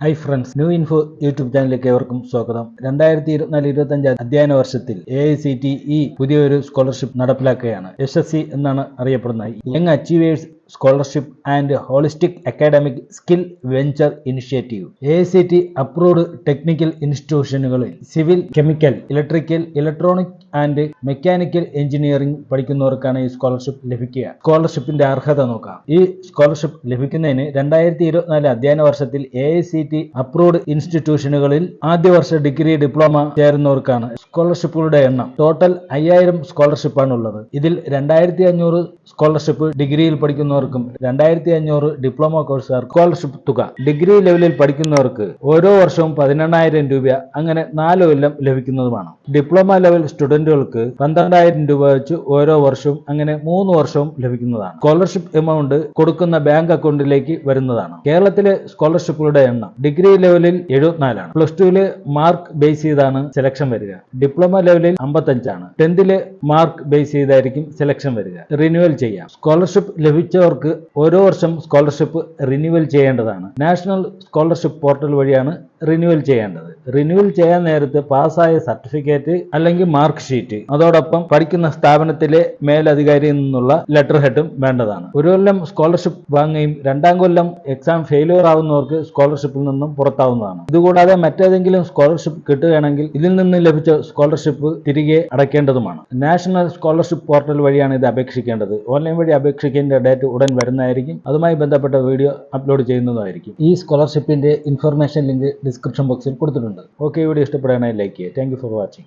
Hi friends new info YouTube ചാനലിലേക്ക് ഏവർക്കും സ്വാഗതം. രണ്ടായിരത്തി ഇരുപത്തിനാല് ഇരുപത്തഞ്ച് അധ്യയന വർഷത്തിൽ A I C T E പുതിയൊരു സ്കോളർഷിപ്പ് നടപ്പിലാക്കുകയാണ്. എസ് എസ് സി എന്നാണ് അറിയപ്പെടുന്നത്. Young achievers scholarship and holistic academic skill venture initiative. A C T approved technical ഇൻസ്റ്റിറ്റ്യൂഷനുകളിൽ civil chemical electrical electronic and mechanical engineering പഠിക്കുന്നവർക്കാണ് ഈ സ്കോളർഷിപ്പ് ലഭിക്കുക. സ്കോളർഷിപ്പിന്റെ അർഹത നോക്കാം. ഈ scholarship ലഭിക്കുന്നതിന് രണ്ടായിരത്തി ഇരുപത്തിനാല് അധ്യയന വർഷത്തിൽ A I C T approved ഇൻസ്റ്റിറ്റ്യൂഷനുകളിൽ ആദ്യ വർഷ ഡിഗ്രി ഡിപ്ലോമ ചേരുന്നവർക്കാണ് സ്കോളർഷിപ്പുകളുടെ എണ്ണം. ടോട്ടൽ അയ്യായിരം സ്കോളർഷിപ്പാണ് ഉള്ളത് ഇതിൽ രണ്ടായിരത്തി അഞ്ഞൂറ് സ്കോളർഷിപ്പ് ഡിഗ്രിയിൽ പഠിക്കുന്നവർക്കും രണ്ടായിരത്തി അഞ്ഞൂറ് ഡിപ്ലോമ കോഴ്സുകാർ സ്കോളർഷിപ്പ് തുക. ഡിഗ്രി ലെവലിൽ പഠിക്കുന്നവർക്ക് ഓരോ വർഷവും പതിനെണ്ണായിരം രൂപ അങ്ങനെ നാല് കൊല്ലം ലഭിക്കുന്നതുമാണ്. ഡിപ്ലോമ ലെവൽ സ്റ്റുഡന്റുകൾക്ക് പന്ത്രണ്ടായിരം രൂപ വെച്ച് ഓരോ വർഷവും അങ്ങനെ മൂന്ന് വർഷവും ലഭിക്കുന്നതാണ്. സ്കോളർഷിപ്പ് എമൗണ്ട് കൊടുക്കുന്ന ബാങ്ക് അക്കൗണ്ടിലേക്ക് വരുന്നതാണ്. കേരളത്തിലെ സ്കോളർഷിപ്പുകളുടെ എണ്ണം ഡിഗ്രി ലെവലിൽ എഴുപത്തിനാലാണ്. പ്ലസ് ടുവിൽ മാർക്ക് ബേസ് ചെയ്താണ് സെലക്ഷൻ വരിക. ഡിപ്ലോമ ലെവലിൽ അമ്പത്തഞ്ചാണ്. ടെൻത്തിൽ മാർക്ക് ബേസ് ചെയ്തായിരിക്കും സെലക്ഷൻ വരിക. റിന്യൂവൽ ചെയ്യാം. സ്കോളർഷിപ്പ് ലഭിച്ചവർക്ക് ഓരോ വർഷം സ്കോളർഷിപ്പ് റിന്യൂവൽ ചെയ്യേണ്ടതാണ്. നാഷണൽ സ്കോളർഷിപ്പ് പോർട്ടൽ വഴിയാണ് റിന്യൂവൽ ചെയ്യേണ്ടത്. റിന്യൂവൽ ചെയ്യാൻ നേരത്ത് പാസ്സായ സർട്ടിഫിക്കറ്റ് അല്ലെങ്കിൽ മാർക്ക് ഷീറ്റ് അതോടൊപ്പം പഠിക്കുന്ന സ്ഥാപനത്തിലെ മേലധികാരിയിൽ നിന്നുള്ള ലെറ്റർ ഹെഡും വേണ്ടതാണ്. ഒരു കൊല്ലം സ്കോളർഷിപ്പ് വാങ്ങുകയും രണ്ടാം കൊല്ലം എക്സാം ഫെയിലിയർ ആവുന്നവർക്ക് സ്കോളർഷിപ്പിൽ നിന്നും പുറത്താവുന്നതാണ്. ഇതുകൂടാതെ മറ്റേതെങ്കിലും സ്കോളർഷിപ്പ് കിട്ടുകയാണെങ്കിൽ ഇതിൽ നിന്ന് ലഭിച്ച സ്കോളർഷിപ്പ് തിരികെ അടയ്ക്കേണ്ടതുമാണ്. നാഷണൽ സ്കോളർഷിപ്പ് പോർട്ടൽ വഴിയാണ് ഇത് അപേക്ഷിക്കേണ്ടത്. ഓൺലൈൻ വഴി അപേക്ഷിക്കേണ്ട ഡേറ്റ് ഉടൻ വരുന്നതായിരിക്കും. അതുമായി ബന്ധപ്പെട്ട വീഡിയോ അപ്ലോഡ് ചെയ്യുന്നതായിരിക്കും. ഈ സ്കോളർഷിപ്പിന്റെ ഇൻഫർമേഷൻ ലിങ്ക് ഡിസ്ക്രിപ്ഷൻ ബോക്സിൽ കൊടുത്തിട്ടുണ്ട്. ഓക്കെ വീഡിയോ ഇഷ്ടപ്പെടുകയാണെങ്കിൽ ലൈക്ക് ചെയ്യുക. Thank for watching